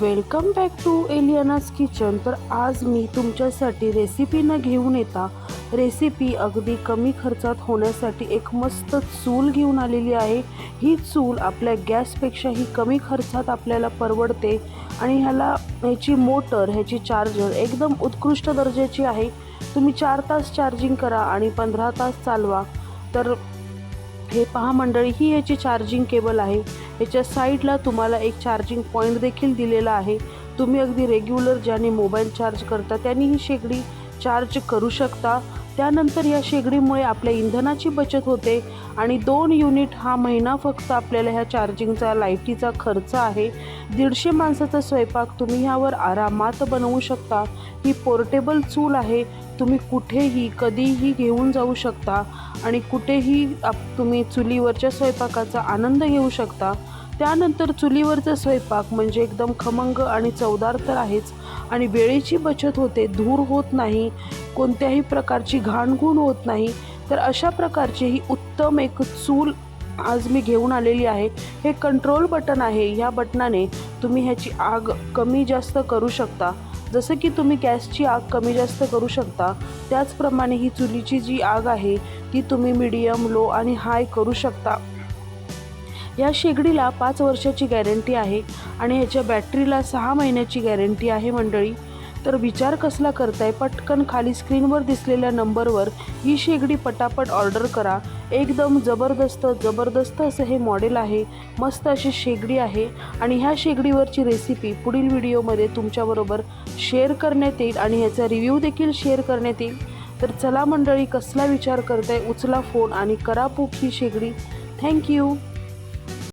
Welcome back to Eliana's kitchen. तर आज मी तुमच्यासाठी रेसिपीनं घेऊन येता रेसिपी अगदी कमी खर्चात होण्यासाठी एक मस्त चूल घेऊन आलेली आहे. ही चूल आपल्या गॅसपेक्षाही कमी खर्चात आपल्याला परवडते आणि ह्याला ह्याची मोटर ह्याची चार्जर एकदम उत्कृष्ट दर्जाची आहे. तुम्ही चार तास चार्जिंग करा आणि पंधरा तास चालवा. तर हे पहा मंडळी ही याची चार्जिंग केबल आहे. याच्या साईडला तुम्हाला एक चार्जिंग पॉईंट देखील दिलेला आहे. तुम्ही अगदी रेग्युलर ज्याने मोबाईल चार्ज करता त्यांनी ही शेगडी चार्ज करू शकता. त्यानंतर या शेगडीमुळे आपल्या इंधनाची बचत होते आणि दोन युनिट हा महिना फक्त आपल्याला ह्या चार्जिंगचा लाईटीचा खर्च आहे. दीडशे माणसाचा स्वयंपाक तुम्ही ह्यावर आरामात बनवू शकता. ही पोर्टेबल चूल आहे. तुम्ही कुठेही कधीही घेऊन जाऊ शकता आणि कुठेही आप तुम्ही चुलीवरच्या स्वयंपाकाचा आनंद घेऊ शकता. त्यानंतर चुलीवरचा स्वयंपाक म्हणजे एकदम खमंग आणि चवदार तर आहेच. आणि वेळेची बचत होते धूर होत नाही कोणत्याही प्रकारची घाणगुण होत नाही. तर अशा प्रकारची ही उत्तम एक चूल आज मी घेऊन आलेली आहे. हे कंट्रोल बटन आहे. ह्या बटनाने तुम्ही ह्याची आग कमी जास्त करू शकता. जसं की तुम्ही गॅसची आग कमी जास्त करू शकता त्याचप्रमाणे ही चुलीची जी आग आहे ती तुम्ही मीडियम लो आणि हाय करू शकता. या शेगडीला पाच वर्षाची गॅरंटी आहे आणि ह्याच्या बॅटरीला सहा महिन्याची गॅरंटी आहे मंडळी. तर विचार कसला करताय पटकन खाली स्क्रीनवर दिसलेल्या नंबरवर ही शेगडी पटापट ऑर्डर करा. एकदम जबरदस्त जबरदस्त असं हे मॉडेल आहे. मस्त अशी शेगडी आहे आणि ह्या शेगडीवरची रेसिपी पुढील व्हिडिओमध्ये तुमच्याबरोबर शेअर करण्यात येईल आणि ह्याचा रिव्ह्यू देखील शेअर करण्यात येईल. तर चला मंडळी कसला विचार करताय उचला फोन आणि करा पूक ही शेगडी. थँक्यू